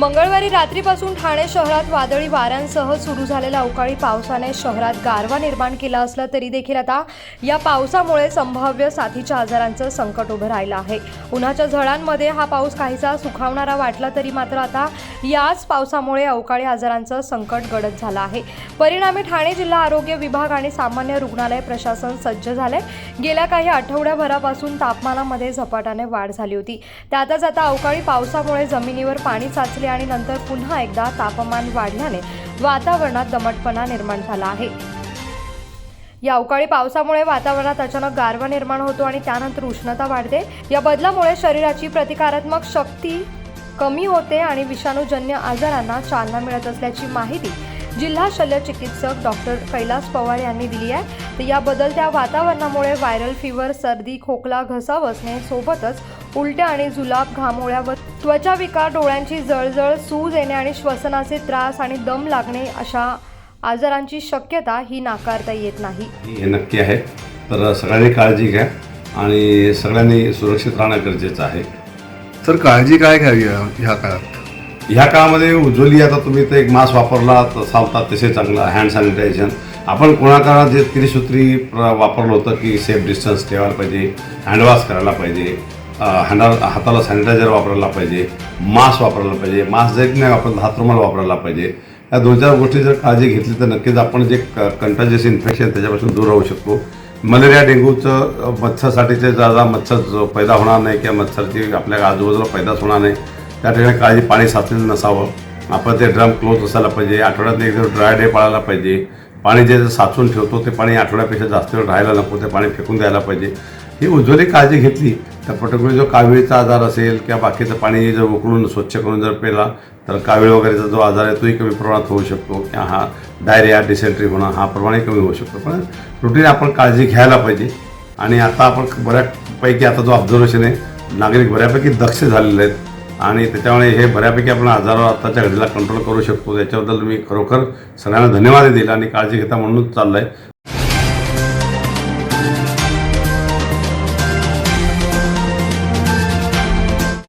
मंगळवारी रात्रीपासून ठाणे शहरात वादळी वाऱ्यांसह सुरू झालेल्या अवकाळी पावसाने शहरात गारवा निर्माण केला असला तरी देखील आता या पावसामुळे संभाव्य साथीच्या आजारांचं संकट उभं राहिलं आहे. उन्हाच्या झळांमध्ये हा पाऊस काहीसा सुखावणारा वाटला तरी मात्र आता याच पावसामुळे अवकाळी आजारांचं संकट गडद झालं आहे. परिणामी ठाणे जिल्हा आरोग्य विभाग आणि सामान्य रुग्णालय प्रशासन सज्ज झाले गेल्या काही आठवड्याभरापासून तापमानामध्ये झपाट्याने वाढ झाली होती. त्यातच आता अवकाळी पावसामुळे जमिनीवर पाणी साचले आणि नंतर पुन्हा एकदा तापमान वाढल्याने वातावरणात दमटपणा निर्माण झाला आहे. या अवकाळी पावसामुळे वातावरणात अचानक गारवा निर्माण होतो आणि त्यानंतर उष्णता वाढते. या बदलामुळे शरीराची प्रतिकारात्मक शक्ती कमी होते आणि विषाणूजन्य आजारांना चालना मिळत असल्याची माहिती जिल्हा शल्य चिकित्सक डॉक्टर कैलास पवार यांनी दिली आहे. तर या बदलत्या वातावरणामुळे व्हायरल फिवर सर्दी खोकला घसा बसणे सोबतच उलट्या आणि जुलाब घामोळ्या व त्वचा विकार डोळ्यांची जळजळ सूज येणे आणि श्वसनाचे त्रास आणि दम लागणे अशा आजारांची शक्यता ही नाकारता येत नाही. हे नक्की आहे. तर सगळ्यांनी काळजी घ्या आणि सगळ्यांनी सुरक्षित राहणं गरजेचं आहे. तर काळजी काय घ्यावी या- ह्या काळात? ह्या काळामध्ये उज्ज्वली आता तुम्ही तर एक मास्क वापरला तर चालतात तसे चांगलं हँड सॅनिटायझेशन आपण कोणाकाळात जे त्रिसूत्री प्र- वापरलं होतं की सेफ डिस्टन्स ठेवायला पाहिजे हँडवॉश करायला पाहिजे हँडा हाताला सॅनिटायझर वापरायला पाहिजे मास्क वापरायला पाहिजे मास्क जरी नाही वापरत हात रुमाल वापरायला पाहिजे. या दोन चार गोष्टी जर काळजी घेतली तर नक्कीच आपण जे क कंटाजियस इन्फेक्शन त्याच्यापासून दूर राहू शकतो. मलेरिया डेंग्यूचं मच्छरसाठीचे जा मच्छर जो पैदा होणार नाही किंवा मच्छरची आपल्या आजूबाजूला पैदाच होणार नाही त्या ठिकाणी काळजी पाणी साचलेलं नसावं. आपण ते ड्रम क्लोज असायला पाहिजे आठवड्यात एक दिवस ड्राय डे पाळायला पाहिजे. पाणी जे साचून ठेवतो ते पाणी आठवड्यापेक्षा जास्त वेळ राहायला नको ते पाणी फेकून द्यायला पाहिजे. ही उज्ज्वली काळजी घेतली तर पर्टिक्युलर जो काविळीचा आजार असेल किंवा बाकीचं पाणी जर उकळून स्वच्छ करून जर पेला तर कावीळ वगैरेचा जो आजार आहे तोही कमी प्रमाणात होऊ शकतो. किंवा हा डायरिया डिसेंट्री होणं हा प्रमाणे कमी होऊ शकतो. पण रुटीन आपण काळजी घ्यायला पाहिजे. आणि आता आपण बऱ्यापैकी आता जो ऑब्झर्वेशन आहे नागरिक बऱ्यापैकी दक्ष झालेले आहेत. आणि त्याच्यामुळे हे बऱ्यापैकी आपण आजारावर आत्ताच्या घडीला कंट्रोल करू शकतो. त्याच्याबद्दल मी खरोखर सगळ्यांना धन्यवाद दिला आणि काळजी घेता म्हणूनच चाललं आहे